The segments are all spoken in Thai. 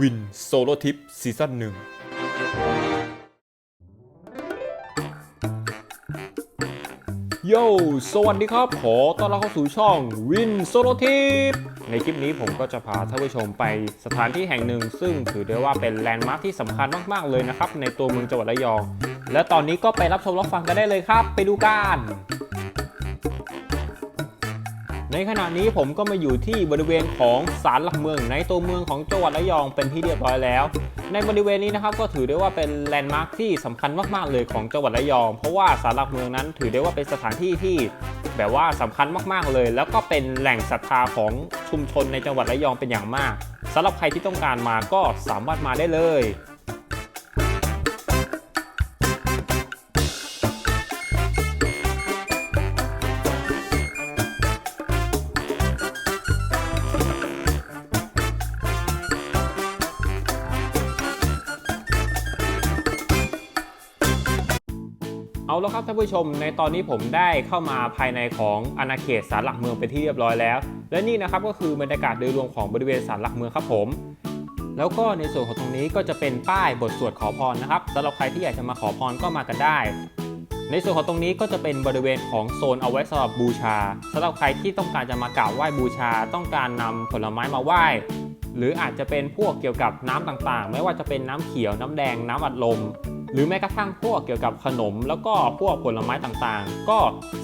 วินโซโลทิปซีซั่นหนึ่งโยสวัสดีครับ ขอต้อนรับเข้าสู่ช่องวินโซโลทิปในคลิปนี้ผมก็จะพาท่านผู้ชมไปสถานที่แห่งหนึ่ง ซึ่งถือได้ว่าเป็นแลนด์มาร์คที่สำคัญมาก ๆ เลยนะครับ ในตัวเมืองจังหวัดระยอง และตอนนี้ก็ไปรับชมรับฟังกันได้เลยครับ ไปดูกัน ในขณะนี้ผมก็มาอยู่ที่บริเวณของศาลหลักเมือง ในตัวเมืองของจังหวัดระยองเป็นที่เรียบร้อยแล้ว ในบริเวณนี้นะครับก็ถือได้ว่าเป็นแลนด์มาร์คที่สำคัญมากๆเลยของจังหวัดระยอง เพราะว่าศาลหลักเมืองนั้นถือได้ว่าเป็นสถานที่ที่แบบว่าสำคัญมากๆเลย แล้วก็เป็นแหล่งศรัทธาของชุมชนในจังหวัดระยองเป็นอย่างมากสำหรับใครที่ต้องการมาก็สามารถมาได้เลย เอาแล้วครับท่านผู้ชมในตอนนี้ผมได้เข้ามาภายในของอาณาเขตศาลหลักเมืองเป็นที่เรียบร้อยแล้ว และนี่นะครับก็คือบรรยากาศโดยรวมของบริเวณศาลหลักเมืองครับผม แล้วก็ในส่วนของตรงนี้ก็จะเป็นป้ายบทสวดขอพรนะครับสำหรับใครที่อยากจะมาขอพรก็มากันได้ ในส่วนของตรงนี้ก็จะเป็นบริเวณของโซนเอาไว้สำหรับบูชาสำหรับใครที่ต้องการจะมากราบไหว้บูชา ต้องการนำผลไม้มาไหว้ หรืออาจจะเป็นพวกเกี่ยวกับน้ำต่างๆ ไม่ว่าจะเป็นน้ำเขียวน้ำแดงน้ำอัดลม หรือแม้กระทั่งพวกเกี่ยวกับขนม แล้วก็พวกผลไม้ต่างๆ ก็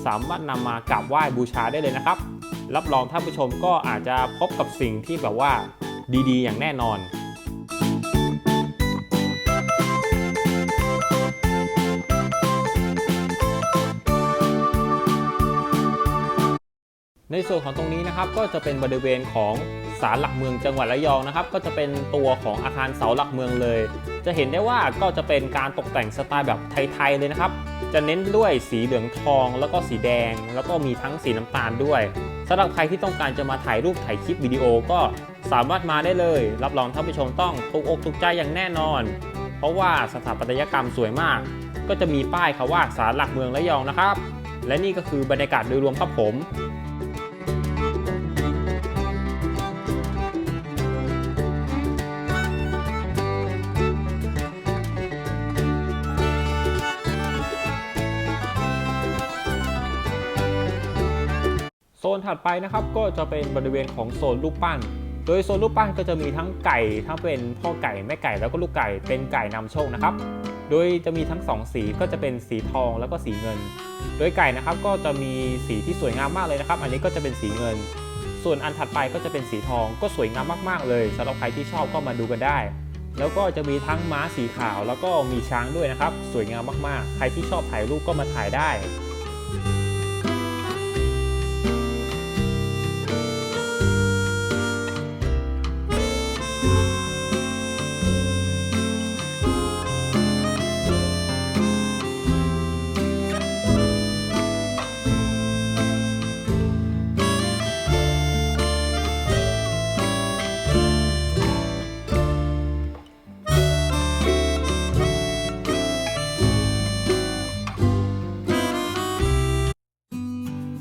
สามารถนำมากราบไหว้บูชาได้เลยนะครับ รับรองท่านผู้ชมก็อาจจะพบกับสิ่งที่แบบว่าดีๆ อย่างแน่นอน ในส่วนของตรงนี้นะครับก็จะเป็นบริเวณของศาลหลักเมืองจังหวัดระยองนะครับ ก็จะเป็นตัวของอาคารเสาหลักเมืองเลย จะเห็นได้ว่าก็จะเป็นการตกแต่งสไตล์แบบไทยๆเลยนะครับ จะเน้นด้วยสีเหลืองทองแล้วก็สีแดง แล้วก็มีทั้งสีน้ำตาลด้วยสำหรับใครที่ต้องการจะมาถ่ายรูปถ่ายคลิปวิดีโอก็สามารถมาได้เลย รับรองท่านผู้ชมต้องถูกอกถูกใจอย่างแน่นอน เพราะว่าสถาปัตยกรรมสวยมาก ก็จะมีป้ายคาว่าศาลหลักเมืองระยองนะครับ และนี่ก็คือบรรยากาศโดยรวมครับผม ถัดไปนะครับก็จะเป็นบริเวณของโซนรูปปั้น โดยโซนรูปปั้นก็จะมีทั้งไก่ทั้งเป็นพ่อไก่แม่ไก่แล้วก็ลูกไก่เป็นไก่นำโชคนะครับ โดยจะมีทั้งสองสีก็จะเป็นสีทองแล้วก็สีเงิน โดยไก่นะครับก็จะมีสีที่สวยงามมากเลยนะครับ อันนี้ก็จะเป็นสีเงิน ส่วนอันถัดไปก็จะเป็นสีทองก็สวยงามมากๆ เลยสำหรับใครที่ชอบก็มาดูกันได้แล้วก็จะมีทั้งม้าสีขาวแล้วก็มีช้างด้วยนะครับ สวยงามมากๆ ใครที่ชอบถ่ายรูปก็มาถ่ายได้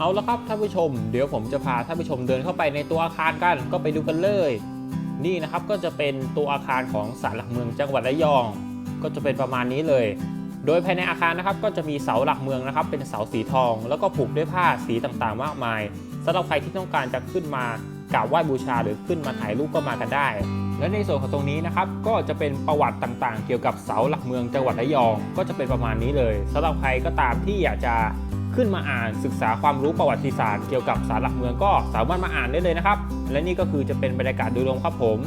เอาละครับท่านผู้ชม เดี๋ยวผมจะพาท่านผู้ชมเดินเข้าไปในตัวอาคารกัน ก็ไปดูกันเลย นี่นะครับก็จะเป็นตัวอาคารของศาลหลักเมืองจังหวัดระยอง ก็จะเป็นประมาณนี้เลย โดยภายในอาคารนะครับก็จะมีเสาหลักเมืองนะครับ เป็นเสาสีทอง แล้วก็ผูกด้วยผ้าสีต่างๆ มากมายสำหรับใครที่ต้องการจะขึ้นมากราบไหว้บูชาหรือขึ้นมาถ่ายรูปก็มากันได้ และในส่วนของตรงนี้นะครับก็จะเป็นประวัติต่างๆ เกี่ยวกับเสาหลักเมืองจังหวัดระยอง ก็จะเป็นประมาณนี้เลยสำหรับใครก็ตามที่อยากจะ ขึ้นมาอ่านศึกษาความรู้ประวัติศาสตร์เกี่ยวกับสารหลักเมืองก็สามารถมาอ่านได้เลยนะครับ และนี่ก็คือจะเป็นบรรยากาศโดยรวมครับผม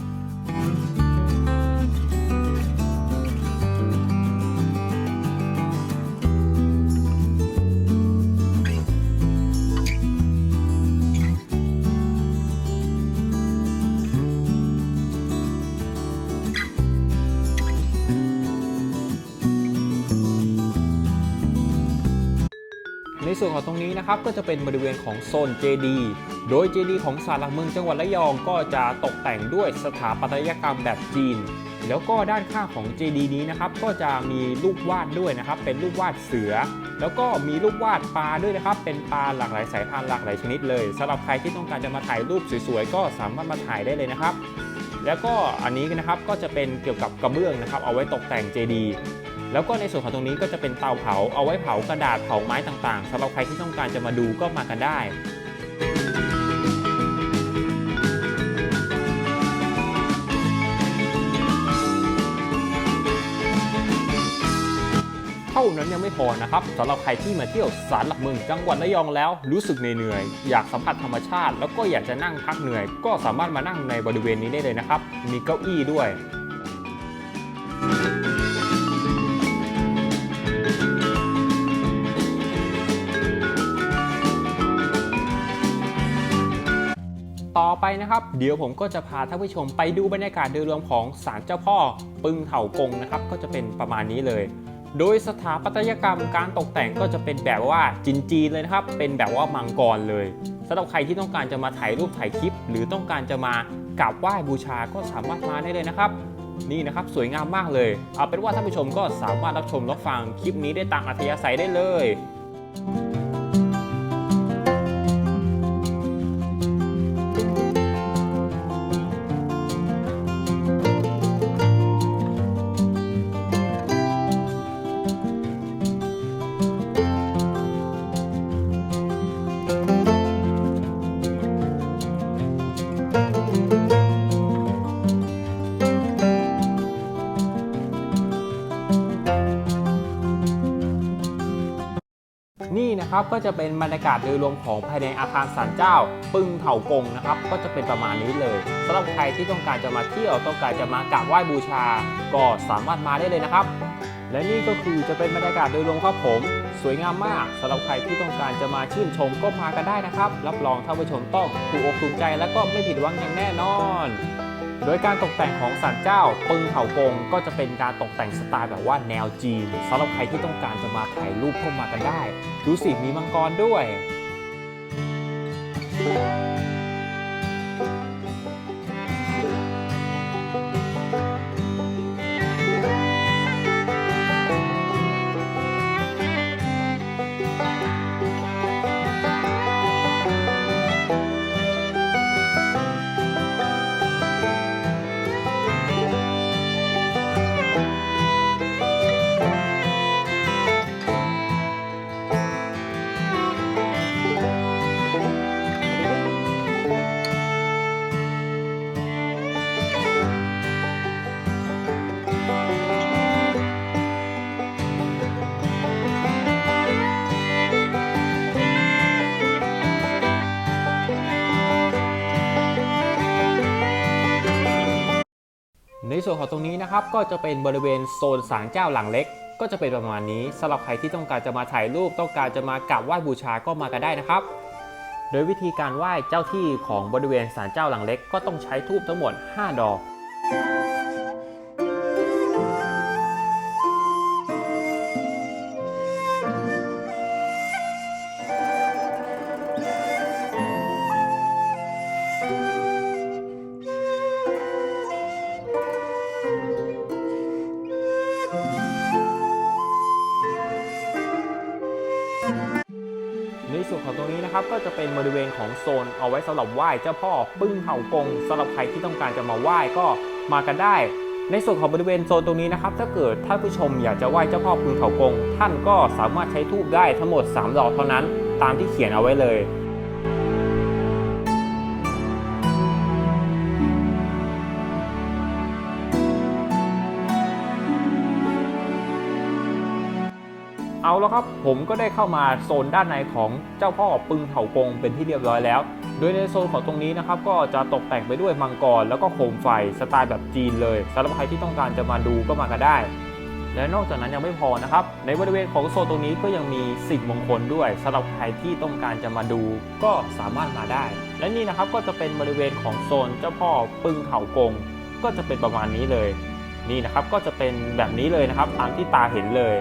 ส่วนของตรงนี้นะครับก็จะเป็นบริเวณของโซน JD โดย JD ของศาลหลักเมืองจังหวัดระยองก็จะตกแต่งด้วยสถาปัตยกรรมแบบจีน แล้วก็ด้านข้างของ JD นี้นะครับก็จะมีรูปวาดด้วยนะครับ เป็นรูปวาดเสือ แล้วก็มีรูปวาดปลาด้วยนะครับ เป็นปลาหลากหลายสายพันธุ์หลากหลายชนิดเลยสำหรับใครที่ต้องการจะมาถ่ายรูปสวยๆก็สามารถมาถ่ายได้เลยนะครับแล้วก็อันนี้นะครับก็จะเป็นเกี่ยวกับกระเบื้องนะครับ เอาไว้ตกแต่งเจดี แล้วก็ในส่วนของตรงนี้ก็จะเป็นเตาเผาเอาไว้เผากระดาษเผาไม้ต่างๆสำหรับใครที่ต้องการจะมาดูก็มากันได้เท่านั้นยังไม่พอนะครับสำหรับใครที่มาเที่ยวศาลหลักเมืองจังหวัดระยองแล้ว รู้สึกเหนื่อยอยากสัมผัสธรรมชาติ แล้วก็อยากจะนั่งพักเหนื่อย ก็สามารถมานั่งในบริเวณนี้ได้เลยนะครับ มีเก้าอี้ด้วย ต่อไปนะครับ เดี๋ยวผมก็จะพาท่านผู้ชมไปดูบรรยากาศโดยรวมของศาลเจ้าพ่อ ปึงเถากงนะครับ ก็จะเป็นประมาณนี้เลย โดยสถาปัตยกรรมการตกแต่งก็จะเป็นแบบว่าจีนๆเลยนะครับ เป็นแบบว่ามังกรเลยสำหรับใครที่ต้องการจะมาถ่ายรูปถ่ายคลิป หรือต้องการจะมากราบไหว้บูชาก็สามารถมาได้เลยนะครับนี่นะครับสวยงามมากเลย เอาเป็นว่าท่านผู้ชมก็สามารถรับชมรับฟังคลิปนี้ได้ตามอัธยาศัยได้เลย นะครับก็จะเป็นบรรยากาศโดยรวมของภายในอาคารศาลเจ้า ปึงเถากงนะครับก็จะเป็นประมาณนี้เลยสำหรับใครที่ต้องการจะมาเที่ยวต้องการจะมากราบไหว้บูชา ก็สามารถมาได้เลยนะครับ และนี่ก็คือจะเป็นบรรยากาศโดยรวมครับผม สวยงามมากสำหรับใครที่ต้องการจะมาชื่นชมก็มากันได้นะครับ รับรองท่านผู้ชมต้องถูกอกถูกใจและก็ไม่ผิดหวังอย่างแน่นอน โดยการตกแต่งของศาลเจ้าปึงเถากงก็จะเป็นการตกแต่งสไตล์แบบว่าแนวจีนสำหรับใครที่ต้องการจะมาถ่ายรูปเข้ามากันได้ ดูสิมีมังกรด้วย ส่วนของตรงนี้นะครับก็จะเป็นบริเวณโซนศาลเจ้าหลังเล็ก ก็จะเป็นประมาณนี้สำหรับใครที่ต้องการจะมาถ่ายรูปต้องการจะมากราบไหว้บูชาก็มากันได้นะครับ โดยวิธีการไหว้เจ้าที่ของบริเวณศาลเจ้าหลังเล็ก ก็ต้องใช้ทูบทั้งหมด 5 ดอก ส่วนของตรงนี้นะครับก็จะเป็นบริเวณของโซนเอาไว้สำหรับไหว้เจ้าพ่อปึ้งเห่ากงสำหรับใครที่ต้องการจะมาไหว้ก็มากันได้ ในส่วนของบริเวณโซนตรงนี้นะครับถ้าเกิดท่านผู้ชมอยากจะไหว้เจ้าพ่อปึ้งเห่ากงท่านก็สามารถใช้ทูบได้ทั้งหมด 3 ดอกเท่านั้น ตามที่เขียนเอาไว้เลย เอาแล้วครับผมก็ได้เข้ามาโซนด้านในของเจ้าพ่อปึงเถากงเป็นที่เรียบร้อยแล้ว โดยในโซนของตรงนี้นะครับก็จะตกแต่งไปด้วยมังกรแล้วก็โคมไฟสไตล์แบบจีนเลยสำหรับใครที่ต้องการจะมาดูก็มากันได้ และนอกจากนั้นยังไม่พอนะครับ ในบริเวณของโซนตรงนี้ก็ยังมีสิ่งมงคลด้วยสำหรับใครที่ต้องการจะมาดูก็สามารถมาได้ และนี่นะครับก็จะเป็นบริเวณของโซนเจ้าพ่อปึงเถากง ก็จะเป็นประมาณนี้เลย นี่นะครับก็จะเป็นแบบนี้เลยนะครับตามที่ตาเห็นเลย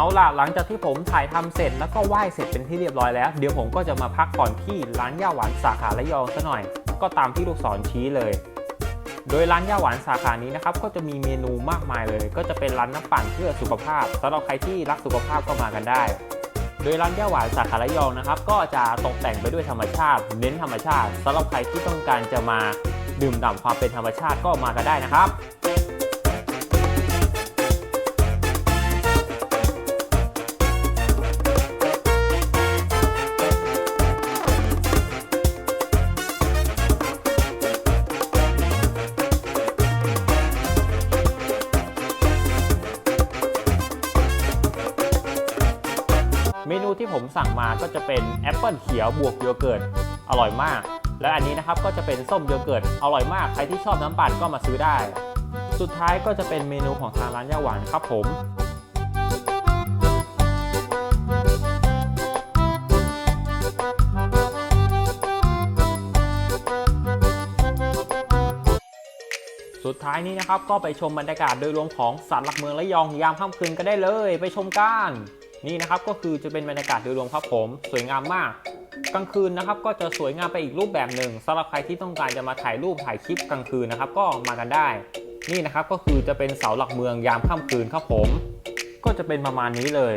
เอาล่ะหลังจากที่ผมถ่ายทำเสร็จแล้วก็ไหว้เสร็จเป็นที่เรียบร้อยแล้ว เดี๋ยวผมก็จะมาพักก่อนที่ร้านย่าหวานสาขาระยองซะหน่อย ก็ตามที่ลูกศรชี้เลย โดยร้านย่าหวานสาขานี้นะครับก็จะมีเมนูมากมายเลย ก็จะเป็นร้านน้ำปั่นเพื่อสุขภาพสำหรับใครที่รักสุขภาพก็มากันได้ โดยร้านย่าหวานสาขาระยองนะครับก็จะตกแต่งไปด้วยธรรมชาติ เน้นธรรมชาติสำหรับใครที่ต้องการจะมาดื่มด่ำความเป็นธรรมชาติก็มากันได้นะครับ เมนูที่ผมสั่งมาก็จะเป็นแอปเปิลเขียวบวกโยเกิร์ตอร่อยมาก และอันนี้นะครับก็จะเป็นส้มโยเกิร์ตอร่อยมากใครที่ชอบน้ำปั่นก็มาซื้อได้ สุดท้ายก็จะเป็นเมนูของทางร้านย่าหวานครับผมสุดท้ายนี้นะครับก็ไปชมบรรยากาศโดยรวมของศาลหลักเมืองระยองยามค่ำคืนกันได้เลย ไปชมกัน นี่นะครับก็คือจะเป็นบรรยากาศโดยรวมครับผม สวยงามมาก กลางคืนนะครับก็จะสวยงามไปอีกรูปแบบหนึ่งสำหรับใครที่ต้องการจะมาถ่ายรูปถ่ายคลิปกลางคืนนะครับ ก็มากันได้ นี่นะครับก็คือจะเป็นเสาหลักเมืองยามค่ำคืนครับผม ก็จะเป็นประมาณนี้เลย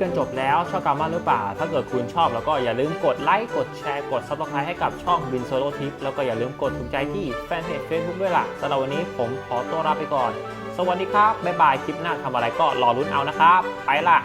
กันจบแล้ว ชอบกามาหรือเปล่า ถ้าเกิดคุณชอบแล้วก็อย่าลืมกดไลค์ กดแชร์ กด subscribe ให้กับช่องบินโซโลทิปแล้วก็อย่าลืมกดถูกใจที่แฟนเพจเฟซบุ๊กด้วยล่ะสำหรับวันนี้ผมขอตัวลาไปก่อน สวัสดีครับ บ๊ายบาย คลิปหน้าทำอะไรก็รอรุ้นเอานะครับ ไปล่ะ